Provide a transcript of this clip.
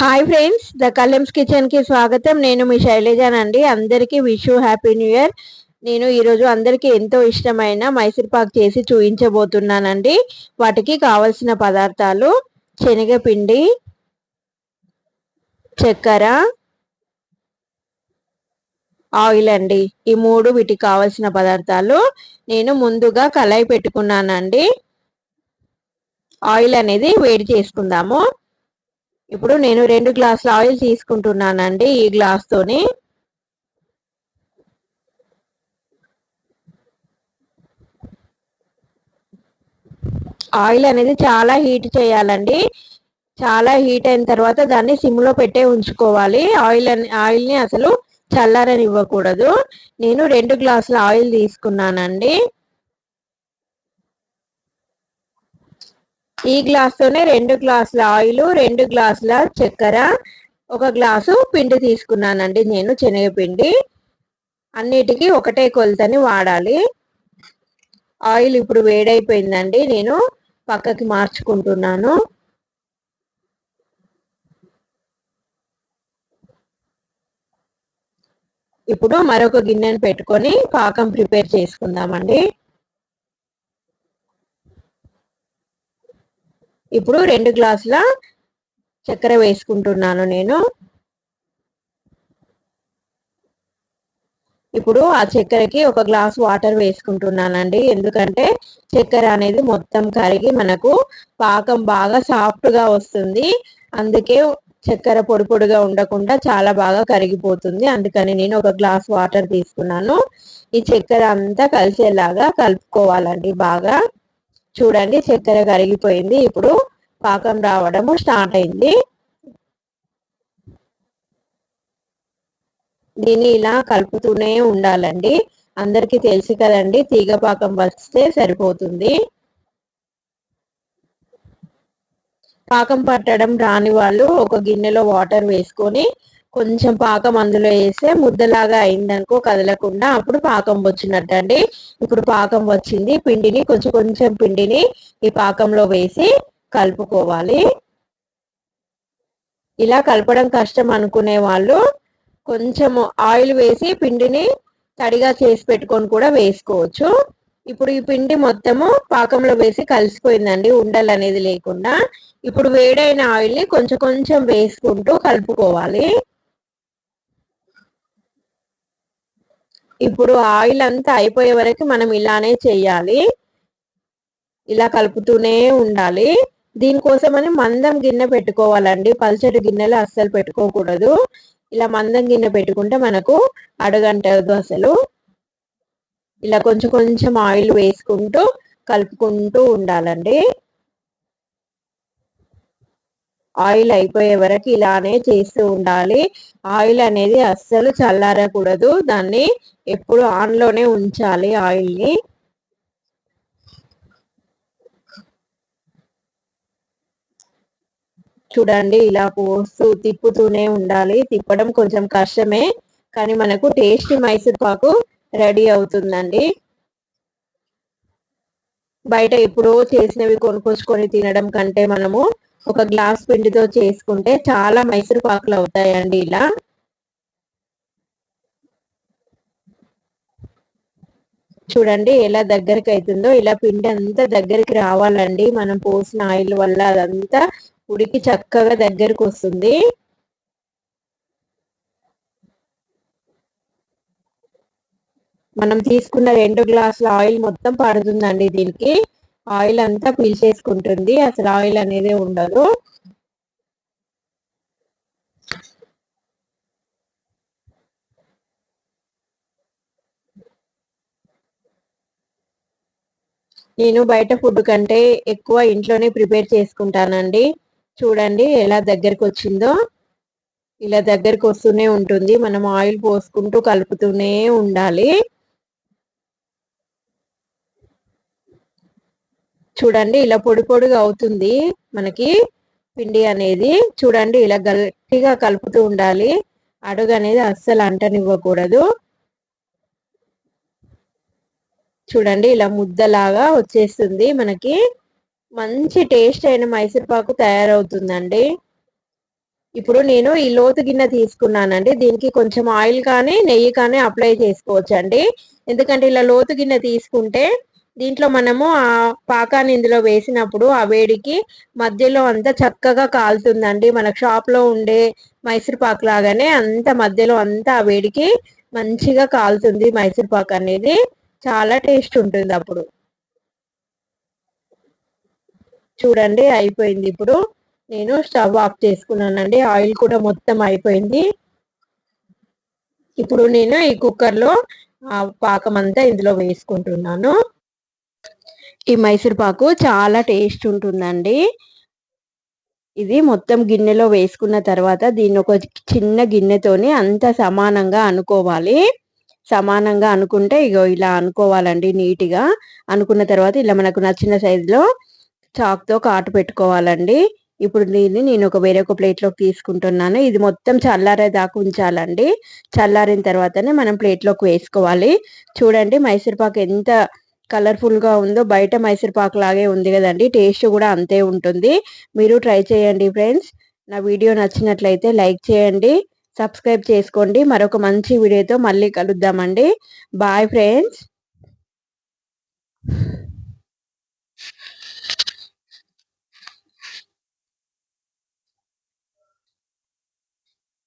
Hi friends the కలెమ్స్ కిచెన్కి స్వాగతం. నేను మీ శైలజానండి అందరికీ విష్ హ్యాపీ న్యూ ఇయర్. నేను ఈరోజు అందరికీ ఎంతో ఇష్టమైన మైసూర్ పాక్ చేసి చూపించబోతున్నానండి వాటికి కావలసిన పదార్థాలు శనగపిండి చక్కెర ఆయిల్ అండి. ఈ మూడు వీటికి కావలసిన పదార్థాలు నేను ముందుగా కళాయి పెట్టుకున్నానండి. ఆయిల్ అనేది వేడి చేసుకుందాము. ఇప్పుడు నేను రెండు గ్లాసుల ఆయిల్ తీసుకుంటున్నానండి ఈ గ్లాస్ తోని. ఆయిల్ అనేది చాలా హీట్ చేయాలండి. చాలా హీట్ అయిన తర్వాత దాన్ని సిమ్లో పెట్టే ఉంచుకోవాలి. ఆయిల్ ఆయిల్ ఆయిల్ని అసలు చల్లారని ఇవ్వకూడదు నేను రెండు గ్లాసుల ఆయిల్ తీసుకున్నానండి. ఈ గ్లాస్తోనే రెండు గ్లాసుల ఆయిల్ రెండు గ్లాసుల చక్కెర ఒక గ్లాసు పిండి తీసుకున్నానండి నేను శనగపిండి. అన్నిటికీ ఒకటే కొలతని వాడాలి. ఆయిల్ ఇప్పుడు వేడైపోయిందండి నేను పక్కకి మార్చుకుంటున్నాను. ఇప్పుడు మరొక గిన్నెను పెట్టుకొని పాకం ప్రిపేర్ చేసుకుందామండి. ఇప్పుడు రెండు గ్లాసుల చక్కెర వేసుకుంటున్నాను నేను. ఇప్పుడు ఆ చక్కెరకి ఒక గ్లాస్ వాటర్ వేసుకుంటున్నానండి. ఎందుకంటే చక్కెర అనేది మొత్తం కరిగి మనకు పాకం బాగా సాఫ్ట్గా వస్తుంది. అందుకే చక్కెర పొడి పొడిగా ఉండకుండా చాలా బాగా కరిగిపోతుంది. అందుకని నేను ఒక గ్లాస్ వాటర్ తీసుకున్నాను. ఈ చక్కెర అంతా కలిసేలాగా కలుపుకోవాలండి బాగా. చూడండి చక్కెర కరిగిపోయింది. ఇప్పుడు పాకం రావడము స్టార్ట్ అయింది. దీన్ని ఇలా కలుపుతూనే ఉండాలండి. అందరికి తెలుసు కదండి తీగ పాకం వస్తే సరిపోతుంది. పాకం పట్టడం రాని వాళ్ళు ఒక గిన్నెలో వాటర్ వేసుకొని కొంచెం పాకం అందులో వేస్తే ముద్దలాగా అయిందనుకో కదలకుండా అప్పుడు పాకం వచ్చినట్టు అండి ఇప్పుడు పాకం వచ్చింది. పిండిని కొంచెం కొంచెం పిండిని ఈ పాకంలో వేసి కలుపుకోవాలి. ఇలా కలపడం కష్టం అనుకునే వాళ్ళు కొంచెం ఆయిల్ వేసి పిండిని తడిగా చేసి పెట్టుకొని కూడా వేసుకోవచ్చు. ఇప్పుడు ఈ పిండి మొత్తము పాకంలో వేసి కలిసిపోయిందండి. ఉండలు అనేది లేకుండా. ఇప్పుడు వేడైన ఆయిల్ని కొంచెం కొంచెం వేసుకుంటూ కలుపుకోవాలి. ఇప్పుడు ఆయిల్ అంతా అయిపోయే వరకు మనం ఇలానే చేయాలి. ఇలా కలుపుతూనే ఉండాలి. దీనికోసమని మందం గిన్నె పెట్టుకోవాలండి. పల్చటి గిన్నెలు అస్సలు పెట్టుకోకూడదు. ఇలా మందం గిన్నె పెట్టుకుంటే మనకు అడగంటదు అసలు. ఇలా కొంచెం కొంచెం ఆయిల్ వేసుకుంటూ కలుపుకుంటూ ఉండాలండి. ఆయిల్ అయిపోయే వరకు ఇలానే చేస్తూ ఉండాలి. ఆయిల్ అనేది అస్సలు చల్లారకూడదు. దాన్ని ఎప్పుడు ఆన్లోనే ఉంచాలి ఆయిల్ని. చూడండి ఇలా పోస్తూ తిప్పుతూనే ఉండాలి. తిప్పడం కొంచెం కష్టమే కానీ మనకు టేస్టీ మైసూర్ పాకు రెడీ అవుతుందండి. బయట ఎప్పుడో చేసినవి కొనుక్కొచ్చుకొని తినడం కంటే మనము ఒక గ్లాస్ పిండితో చేసుకుంటే చాలా మైసూర్ పాకులు అవుతాయండి ఇలా. చూడండి ఎలా దగ్గరికి అవుతుందో ఇలా పిండి అంతా దగ్గరికి రావాలండి. మనం పోసిన ఆయిల్ వల్ల అదంతా ఉడికి చక్కగా దగ్గరకు వస్తుంది. మనం తీసుకున్న రెండు గ్లాసుల ఆయిల్ మొత్తం పడుతుందండి దీనికి. ఆయిల్ అంతా పీల్చేసుకుంటుంది అసలు ఆయిల్ అనేది ఉండదు. నేను బయట ఫుడ్ కంటే ఎక్కువ ఇంట్లోనే ప్రిపేర్ చేసుకుంటానండి. చూడండి ఎలా దగ్గరకు వచ్చిందో. ఇలా దగ్గరకు వస్తూనే ఉంటుంది. మనం ఆయిల్ పోసుకుంటూ కలుపుతూనే ఉండాలి. చూడండి ఇలా పొడి పొడిగా అవుతుంది మనకి పిండి అనేది. చూడండి ఇలా గట్టిగా కలుపుతూ ఉండాలి. అడుగు అనేది అస్సలు అంటనివ్వకూడదు. చూడండి ఇలా ముద్దలాగా వచ్చేస్తుంది మనకి. మంచి టేస్ట్ అయిన మైసూర్ పాకు తయారవుతుందండి. ఇప్పుడు నేను ఈ లోతు గిన్నె తీసుకున్నానండి. దీనికి కొంచెం ఆయిల్ కానీ నెయ్యి కానీ అప్లై చేసుకోవచ్చండి. ఎందుకంటే ఇలా లోతు గిన్నె తీసుకుంటే దీంట్లో మనము ఆ పాకాన్ని ఇందులో వేసినప్పుడు ఆ వేడికి మధ్యలో అంతా చక్కగా కాలుతుందండి. మన షాప్లో ఉండే మైసూర్ పాక్ లాగానే అంత మధ్యలో అంతా ఆ వేడికి మంచిగా కాలుతుంది మైసూర్ పాక్ అనేది. చాలా టేస్ట్ ఉంటుంది అప్పుడు. చూడండి అయిపోయింది ఇప్పుడు. నేను స్టవ్ ఆఫ్ చేసుకున్నానండి. ఆయిల్ కూడా మొత్తం అయిపోయింది. ఇప్పుడు నేను ఈ కుక్కర్లో ఆ పాకం అంతా ఇందులో వేసుకుంటున్నాను. ఈ మైసూర్ పాకు చాలా టేస్ట్ ఉంటుందండి. ఇది మొత్తం గిన్నెలో వేసుకున్న తర్వాత దీన్ని ఒక చిన్న గిన్నెతోని అంత సమానంగా అనుకోవాలి. సమానంగా అనుకుంటే ఇగో ఇలా అనుకోవాలండి నీట్గా. అనుకున్న తర్వాత ఇలా మనకు నచ్చిన సైజులో చాక్తో కాటు పెట్టుకోవాలండి. ఇప్పుడు దీన్ని నేను ఒక వేరే ఒక ప్లేట్లోకి తీసుకుంటున్నాను. ఇది మొత్తం చల్లారే దాకా ఉంచాలండి. చల్లారిన తర్వాతనే మనం ప్లేట్లోకి వేసుకోవాలి. చూడండి మైసూర్పాకు ఎంత కలర్ఫుల్గా ఉందో బయట మైసూర్పాకు లాగే ఉంది కదండి. టేస్ట్ కూడా అంతే ఉంటుంది. మీరు ట్రై చేయండి ఫ్రెండ్స్. నా వీడియో నచ్చినట్లయితే లైక్ చేయండి సబ్స్క్రైబ్ చేసుకోండి. మరొక మంచి వీడియోతో మళ్ళీ కలుద్దామండి. Bye friends.